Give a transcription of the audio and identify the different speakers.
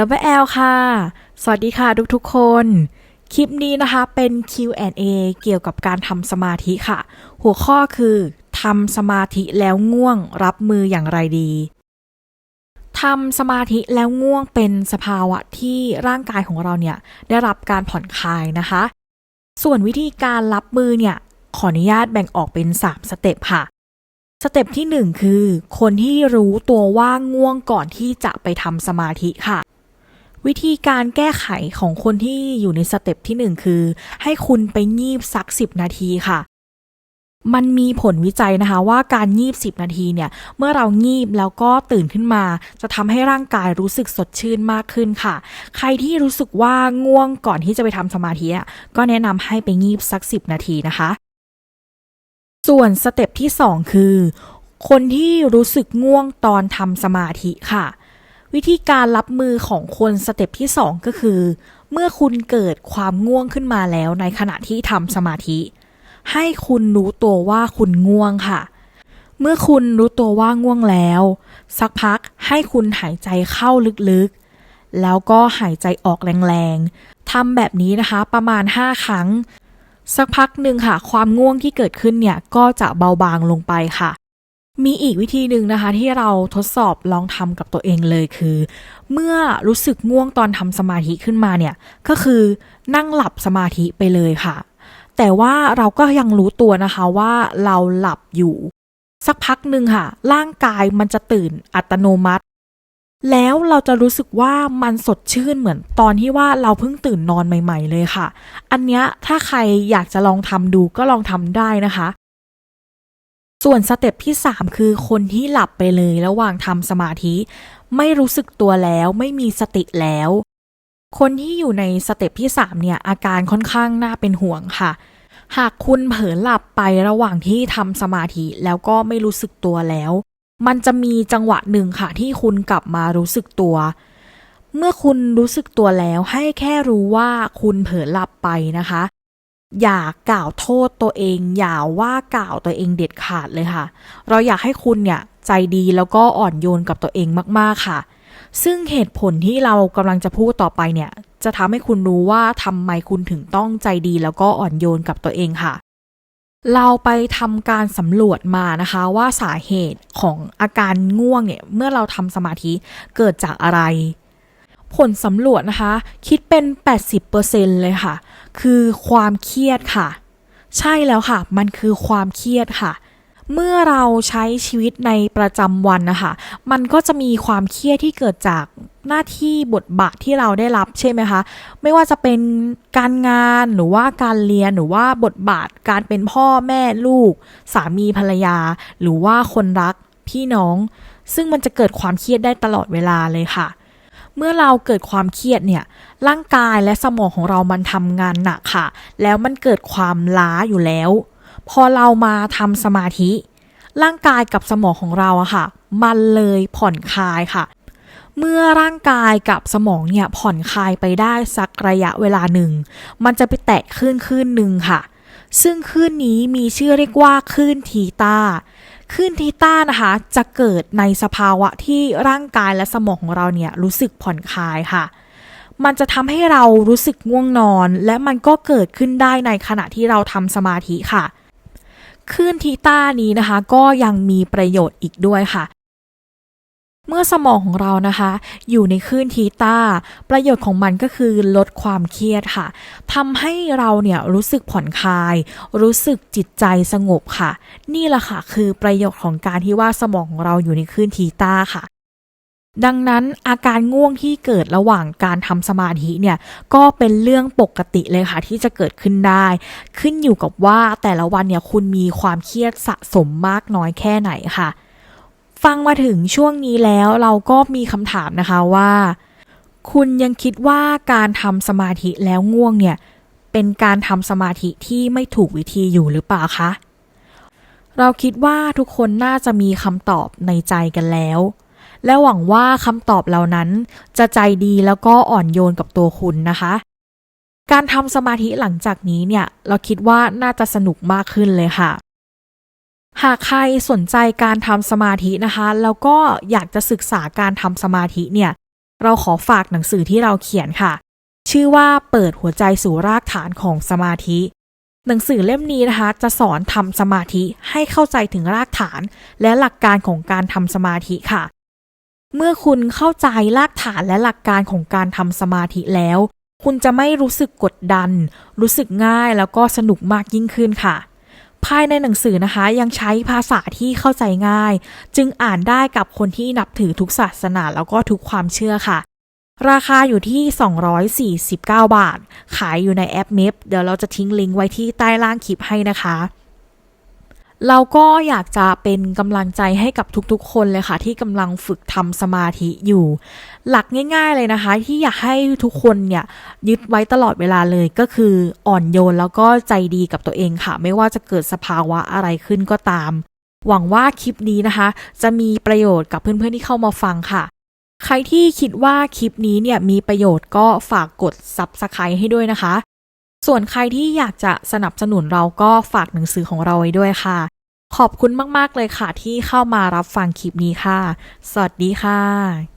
Speaker 1: WL ค่ะ สวัสดีค่ะทุกๆคน คลิปนี้นะคะเป็น Q&A เกี่ยวกับการทำสมาธิค่ะ หัวข้อคือทำสมาธิแล้วง่วงรับมืออย่างไรดีทำสมาธิแล้วง่วงเป็นสภาวะที่ร่างกายของเราเนี่ยได้รับการผ่อนคลายนะคะ ส่วนวิธีการรับมือเนี่ยขออนุญาตแบ่งออกเป็น 3 สเต็ปค่ะสเต็ปที่ 1 คือ คนที่รู้ตัวว่าง่วงก่อนที่จะไปทำสมาธิค่ะ วิธีการแก้ไขของคนที่อยู่ในสเต็ปที่ 1 คือ ให้คุณไปงีบสัก 10 นาทีค่ะ มันมีผลวิจัยนะคะว่าการงีบ 10 นาทีเนี่ย เมื่อเรางีบแล้วก็ตื่นขึ้นมา จะทำให้ร่างกายรู้สึกสดชื่นมากขึ้นค่ะ ใครที่รู้สึกว่าง่วงก่อนที่จะไปทำสมาธิอะก็แนะนำให้ไปงีบสัก 10 นาทีนะคะ ส่วนสเต็ปที่ 2 คือ คนที่รู้สึกง่วงตอนทำสมาธิค่ะ วิธีการรับมือของคนสเต็ปที่ 2 ก็คือ เมื่อคุณเกิดความง่วงขึ้นมาแล้วในขณะที่ทำสมาธิ ให้คุณรู้ตัวว่าคุณง่วงค่ะ เมื่อคุณรู้ตัวว่าง่วงแล้ว สักพักให้คุณหายใจเข้าลึกๆ แล้วก็หายใจออกแรงๆทำแบบนี้นะคะประมาณ 5 ครั้ง สักพักหนึ่งค่ะ ความง่วงที่เกิดขึ้นเนี่ยก็จะเบาบางลงไปค่ะ มีอีกวิธีหนึ่งนะคะที่เราทดสอบลองทำกับตัวเองเลยคือ เมื่อรู้สึกง่วงตอนทำสมาธิขึ้นมาเนี่ย ก็คือนั่งหลับสมาธิไปเลยค่ะ แต่ว่าเราก็ยังรู้ตัวนะคะว่าเราหลับอยู่ สักพักหนึ่งค่ะ ร่างกายมันจะตื่นอัตโนมัติ แล้วเราจะรู้สึกว่ามันสดชื่นเหมือนตอนที่ว่าเราเพิ่งตื่นนอนใหม่ ๆ เลยค่ะ อันเนี้ยถ้าใครอยากจะลองทำดูก็ลองทำได้นะคะ ส่วนสเต็ปที่ 3 คือคนที่หลับไปเลยระหว่างทำสมาธิ ไม่รู้สึกตัวแล้วไม่มีสติแล้ว คนที่อยู่ในสเต็ปที่ 3 เนี่ย อาการค่อนข้างน่าเป็นห่วงค่ะ หากคุณเผลอหลับไประหว่างที่ทำสมาธิแล้วก็ไม่รู้สึกตัวแล้ว มันจะมีจังหวะหนึ่งค่ะที่คุณกลับมารู้สึกตัว เมื่อคุณรู้สึกตัวแล้วให้แค่รู้ว่าคุณเผลอหลับไปนะคะ อย่ากล่าวโทษตัวเอง อย่าว่ากล่าวตัวเองเด็ดขาดเลยค่ะ เราอยากให้คุณเนี่ยใจดีแล้วก็อ่อนโยนกับตัวเองมากๆค่ะ ซึ่งเหตุผลที่เรากำลังจะพูดต่อไปเนี่ย จะทำให้คุณรู้ว่าทำไมคุณถึงต้องใจดีแล้วก็อ่อนโยนกับตัวเองค่ะ เราไปทำการสำรวจมานะคะว่าสาเหตุของอาการง่วงเนี่ยเมื่อเราทำสมาธิเกิดจากอะไร ผลสำรวจนะคะ คิดเป็น 80%เลยค่ะ คือความเครียดค่ะ ใช่แล้วค่ะ มันคือความเครียดค่ะ เมื่อเราใช้ชีวิตในประจำวันนะคะ มันก็จะมีความเครียดที่เกิดจากหน้าที่บทบาทที่เราได้รับใช่ไหมคะ ไม่ว่าจะเป็นการงานหรือว่าการเรียนหรือว่าบทบาทการเป็นพ่อแม่ลูก สามีภรรยา หรือว่าคนรักพี่น้อง ซึ่งมันจะเกิดความเครียดได้ตลอดเวลาเลยค่ะ เมื่อเราเกิดความเครียดเนี่ย ร่างกายและสมองของเรามันทำงานหนักค่ะ แล้วมันเกิดความล้าอยู่แล้ว พอเรามาทำสมาธิ ร่างกายกับสมองของเราอะค่ะ มันเลยผ่อนคลายค่ะ เมื่อร่างกายกับสมองเนี่ยผ่อนคลายไปได้สักระยะเวลาหนึ่ง มันจะไปแตะคลื่นคลื่นหนึ่งค่ะ ซึ่งคลื่นนี้มีชื่อเรียกว่าคลื่นทีตา คลื่นทีต้านะคะ จะเกิดในสภาวะที่ร่างกายและสมองของเราเนี่ยรู้สึกผ่อนคลายค่ะ มันจะทำให้เรารู้สึกง่วงนอน และมันก็เกิดขึ้นได้ในขณะที่เราทำสมาธิค่ะคลื่นทีต้านี้นะคะ ก็ยังมีประโยชน์อีกด้วยค่ะ เมื่อสมองของเรานะคะ อยู่ในคลื่นทีตาประโยชน์ของมันก็คือลดความเครียดค่ะทำให้เราเนี่ยรู้สึกผ่อนคลาย รู้สึกจิตใจสงบค่ะ นี่แหละค่ะคือประโยชน์ของการที่ว่าสมองของเราอยู่ในคลื่นทีตาค่ะดังนั้นอาการง่วงที่เกิดระหว่างการทำสมาธิเนี่ยก็เป็นเรื่องปกติเลยค่ะที่จะเกิดขึ้นได้ ขึ้นอยู่กับว่าแต่ละวันเนี่ยคุณมีความเครียดสะสมมากน้อยแค่ไหนค่ะ ฟังมาถึงช่วงนี้แล้วเราก็มีคำถามนะคะว่า คุณยังคิดว่าการทำสมาธิแล้วง่วงเนี่ย เป็นการทำสมาธิที่ไม่ถูกวิธีอยู่หรือเปล่าคะ เราคิดว่าทุกคนน่าจะมีคำตอบในใจกันแล้ว และหวังว่าคำตอบเหล่านั้นจะใจดีแล้วก็อ่อนโยนกับตัวคุณนะคะ การทำสมาธิหลังจากนี้เนี่ย เราคิดว่าน่าจะสนุกมากขึ้นเลยค่ะ หากใครสนใจการทำสมาธินะคะ แล้วก็อยากจะศึกษาการทำสมาธิเนี่ย เราขอฝากหนังสือที่เราเขียนค่ะ ชื่อว่าเปิดหัวใจสู่รากฐานของสมาธิ หนังสือเล่มนี้นะคะ จะสอนทำสมาธิให้เข้าใจถึงรากฐาน และหลักการของการทำสมาธิค่ะ เมื่อคุณเข้าใจรากฐานและหลักการของการทำสมาธิแล้ว คุณจะไม่รู้สึกกดดัน รู้สึกง่ายแล้วก็สนุกมากยิ่งขึ้นค่ะ ภายในหนังสือนะคะยังใช้ภาษาที่เข้าใจง่าย จึงอ่านได้กับคนที่นับถือทุกศาสนาแล้วก็ทุกความเชื่อค่ะ ราคาอยู่ที่ 249 บาท ขายอยู่ในแอปเม p เดี๋ยวเราจะทิ้งลิงก์ไว้ที่ใต้ล่างคลิปให้นะคะ เราก็อยากจะเป็นกำลังใจให้กับทุกๆ คนเลยค่ะ ที่กำลังฝึกทำสมาธิอยู่ หลักง่าย ๆเลยนะคะ ที่อยากให้ทุกคนเนี่ยยึดไว้ตลอดเวลาเลยก็คืออ่อนโยนแล้วก็ใจดีกับตัวเองค่ะ ไม่ว่าจะเกิดสภาวะอะไรขึ้นก็ตาม หวังว่าคลิปนี้นะคะ จะมีประโยชน์กับเพื่อนๆที่เข้ามาฟังค่ะใครที่คิดว่าคลิปนี้เนี่ยมีประโยชน์ก็ฝากกด Subscribe ให้ด้วยนะคะ ส่วนใครที่อยากจะสนับสนุนเราก็ฝากหนังสือของเราไว้ด้วยค่ะ ขอบคุณมาก ๆ เลยค่ะที่เข้ามารับฟังคลิปนี้ค่ะ สวัสดีค่ะ